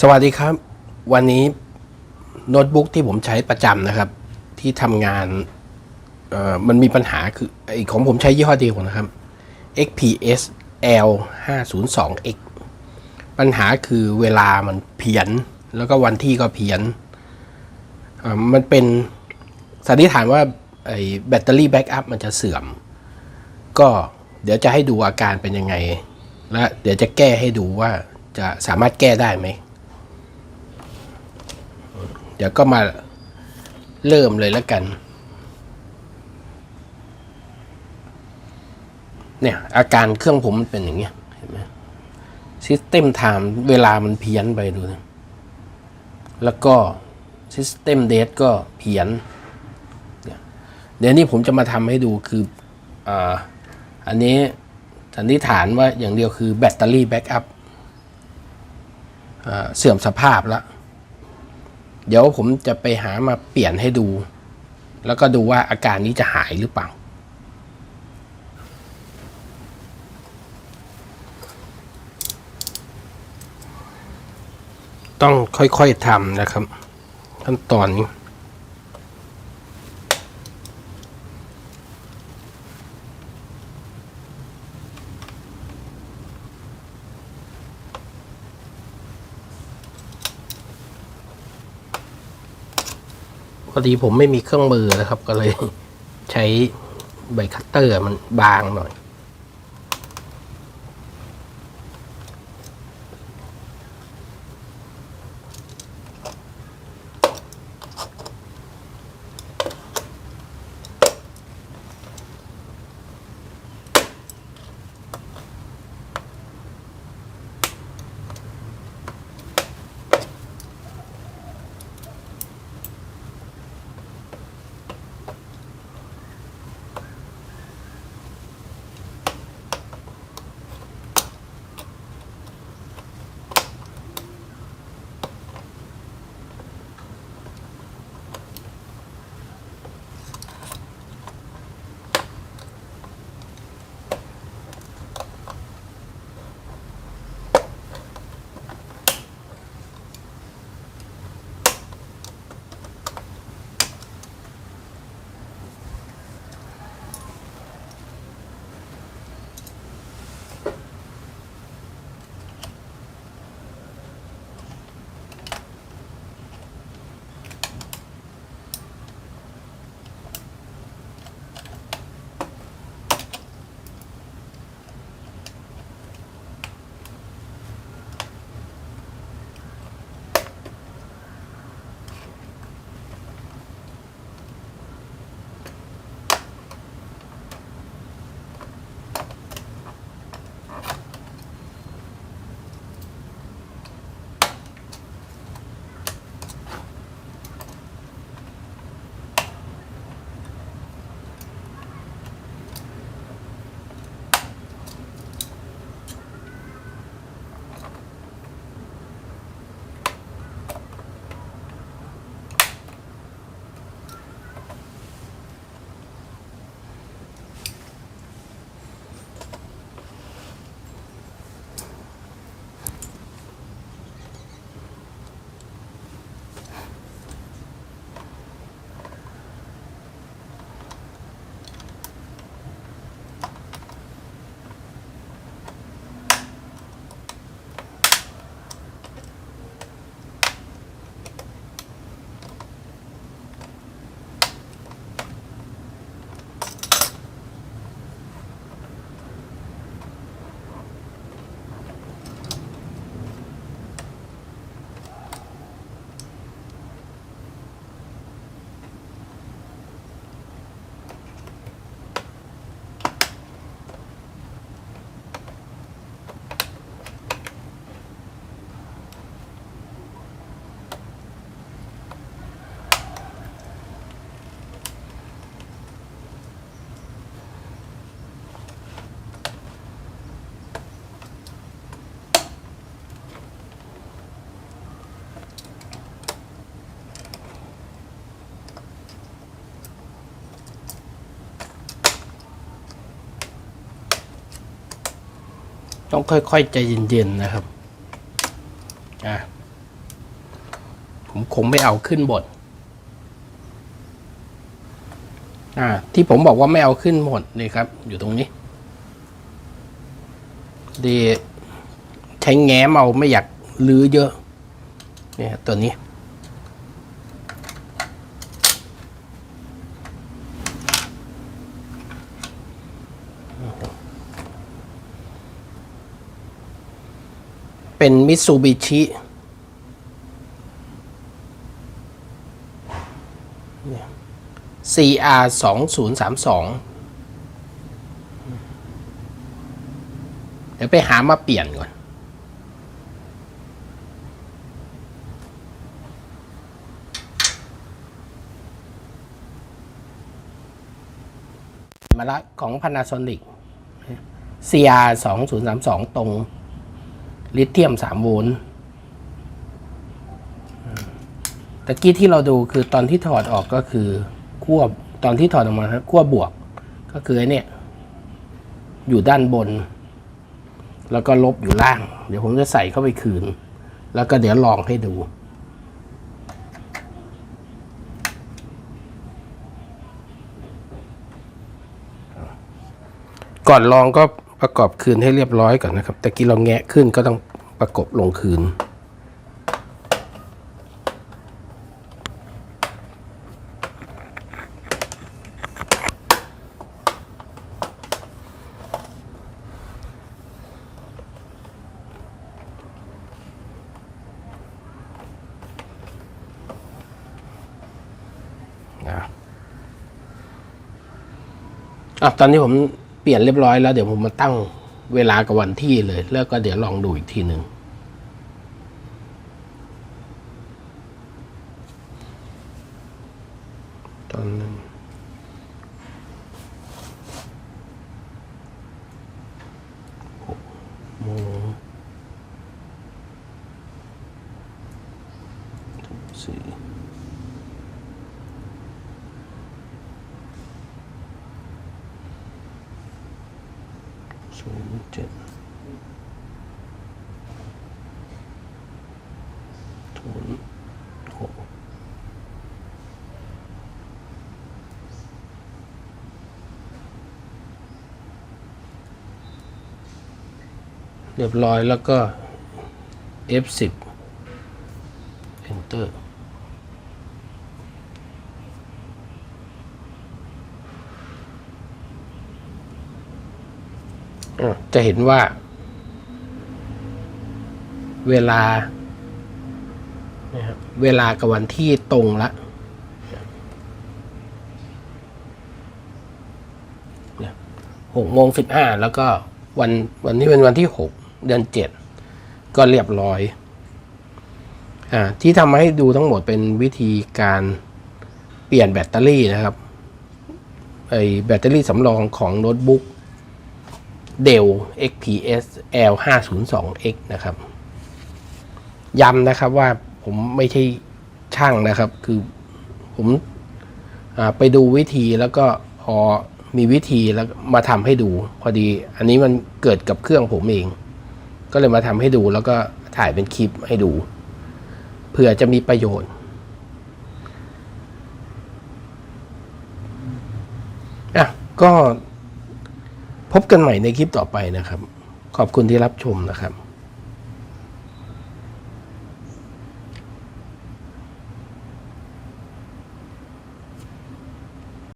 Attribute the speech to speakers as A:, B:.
A: สวัสดีครับ วันนี้โน้ตบุ๊กที่ผมใช้ประจำนะครับ ที่ทำงานมันมีปัญหาคือไอของผมใช้ยี่ห้อเดียวนะครับ XPS L 5 0 2 X ปัญหาคือเวลามันเพี้ยน แล้วก็วันที่ก็เพี้ยนมันเป็นสันนิษฐานว่าไอแบตเตอรี่แบ็กอัพมันจะเสื่อม ก็เดี๋ยวจะให้ดูอาการเป็นยังไง และเดี๋ยวจะแก้ให้ดูว่าจะสามารถแก้ได้ไหม เดี๋ยวก็มาเริ่มเลยแล้วกัน เนี่ยอาการเครื่องผมมันเป็นอย่างเงี้ยเห็นไหมซิสเต็มไทม์เวลามันเพี้ยนไปดูนะแล้วก็ซิสเต็มเดทก็เพี้ยนเดี๋ยวนี้ผมจะมาทำให้ดูคือออันนี้สันนิษฐานว่าอย่างเดียวคือแบตเตอรี่แบ็กอัพเสื่อมสภาพแล้ว เดี๋ยวผมจะไปหามาเปลี่ยนให้ดู แล้วก็ดูว่าอาการนี้จะหายหรือเปล่า ต้องค่อยๆทำนะครับ ขั้นตอนนี้ อดีผมไม่มีเครื่องมือนะครับ ก็เลยใช้ใบคัตเตอร์มันบางหน่อย ต้องค่อยๆใจเย็นๆนะครับอะผมคงไม่เอาขึ้นบทอ่าที่ผมบอกว่าไม่เอาขึ้นหมดนี่ครับ อยู่ตรงนี้ดีใช้แง้มเอาไม่อยากลื้อเยอะเนี่ยตัวนี้ เป็นมิ t ซูบิชิ CR สองศูนย์สามสองเดี๋ยวไปหามาเปลี่ยนก่อน มาละของ Panasonic CR สองศูนย์สามสองตรง ลิเธียมสามโวลต์ตะกี้ที่เราดูคือตอนที่ถอดออกก็คือขั้วตอนที่ถอดออกมาครับขั้วบวก ก็คือไอเนี่ย อยู่ด้านบน แล้วก็ลบอยู่ล่าง เดี๋ยวผมจะใส่เข้าไปคืน แล้วก็เดี๋ยวลองให้ดูก่อนลองก็ ประกอบคืนให้เรียบร้อยก่อนนะครับแตะกี้เราแงะขึ้นก็ต้องประกบลงคืนนะอะตอนนี้ผม เปลี่ยนเรียบร้อยแล้วเดี๋ยวผมมาตั้งเวลากับวันที่เลย แล้วก็เดี๋ยวลองดูอีกทีหนึ่งตอนนั้นหกโมงสี่ ศูนย์เจ็ดศูนย์หกเรียบร้อยแล้วก็ F10 Enter จะเห็นว่า เวลาเวลากับวันที่ตรงละหกโมงสิบห้าแล้วก็วันวันนี้เป็นวันที่หกเดือนเจ็ดก็เรียบร้อยอ่าที่ทำให้ดูทั้งหมดเป็นวิธีการเปลี่ยนแบตเตอรี่นะครับไอแบตเตอรี่สำรองของโน้ตบุ๊ก Dell XPS L 5 0 2 X นะครับ ย้ำนะครับว่าผมไม่ใช่ช่างนะครับ คือผมอไปดูวิธีแล้วก็พอมีวิธีแล้วมาทำให้ดู พอดี อันนี้มันเกิดกับเครื่องผมเอง ก็เลยมาทำให้ดูแล้วก็ถ่ายเป็นคลิปให้ดูเผื่อจะมีประโยชน์ อะ ก็ พบกันใหม่ในคลิปต่อไปนะครับ ขอบคุณที่รับชมนะครับ